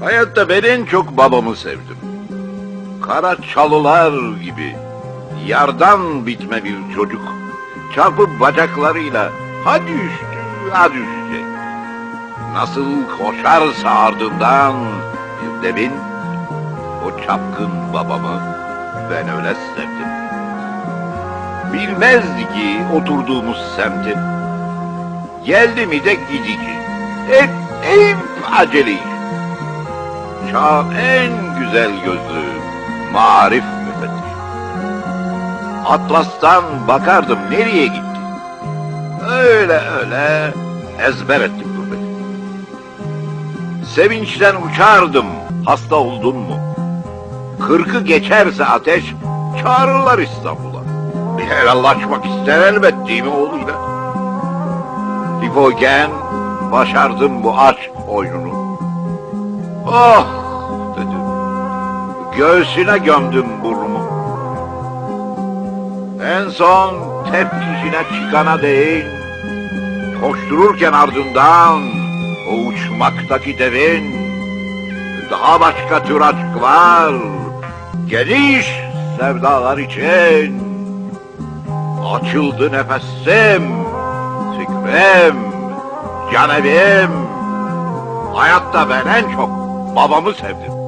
Hayatta ben en çok babamı sevdim. Kara çalılar gibi yardan bitme bir çocuk. Çarpıp bacaklarıyla ha düştü ha düşecek. Nasıl koşarsa ardından bir devin o çapkın babamı ben öyle sevdim. Bilmezdi ki oturduğumuz semti. Geldi mi de gidici. Hep, hep acele iş. Çağın en güzel gözlü marif müfettiş. Atlas'tan bakardım nereye gitti. Öyle öyle ezber ettim gurbeti. Sevinçten uçardım hasta oldun mu? Kırkı geçerse ateş çağırırlar İstanbul'a. Bir helallaşmak ister elbet değil mi oğluyla? Lifogen başardım bu aşk oyununu. Oh dedim. Göğsüne gömdüm burnumu. En son tepkisine çıkana değin. Koştururken ardından o uçmaktaki devin daha başka tür aşklar geniş sevdalar için açıldı nefesim fikrim canevim hayatta ben en çok babamı sevdim